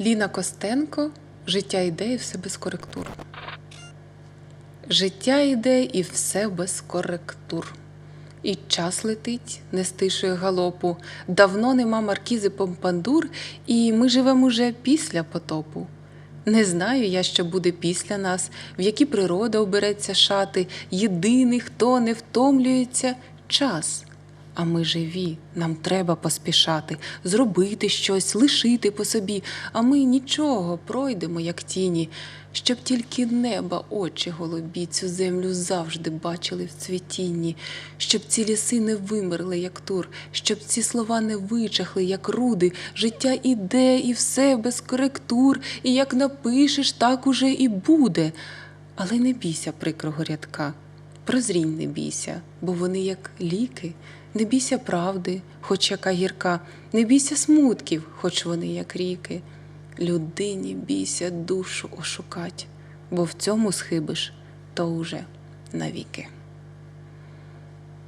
Ліна Костенко Життя йде і все без коректур. Життя йде і все без коректур. І час летить, не стишує галопу. Давно нема маркізи Помпандур, і ми живемо уже після потопу. Не знаю я, що буде після нас, в які природа обереться шати. Єдиний, хто не втомлюється час. А ми живі, нам треба поспішати, зробити щось, лишити по собі, а ми нічого пройдемо, як тіні, щоб тільки неба очі голубі цю землю завжди бачили в цвітінні, щоб ці ліси не вимерли, як тур, щоб ці слова не вичахли, як руди. Життя іде, і все без коректур, і як напишеш, так уже і буде. Але не бійся прикрого рядка. Прозрінь не бійся, бо вони як ліки. Не бійся правди, хоч яка гірка, не бійся смутків, хоч вони як ріки. Людині бійся душу ошукать, бо в цьому схибиш, то уже навіки.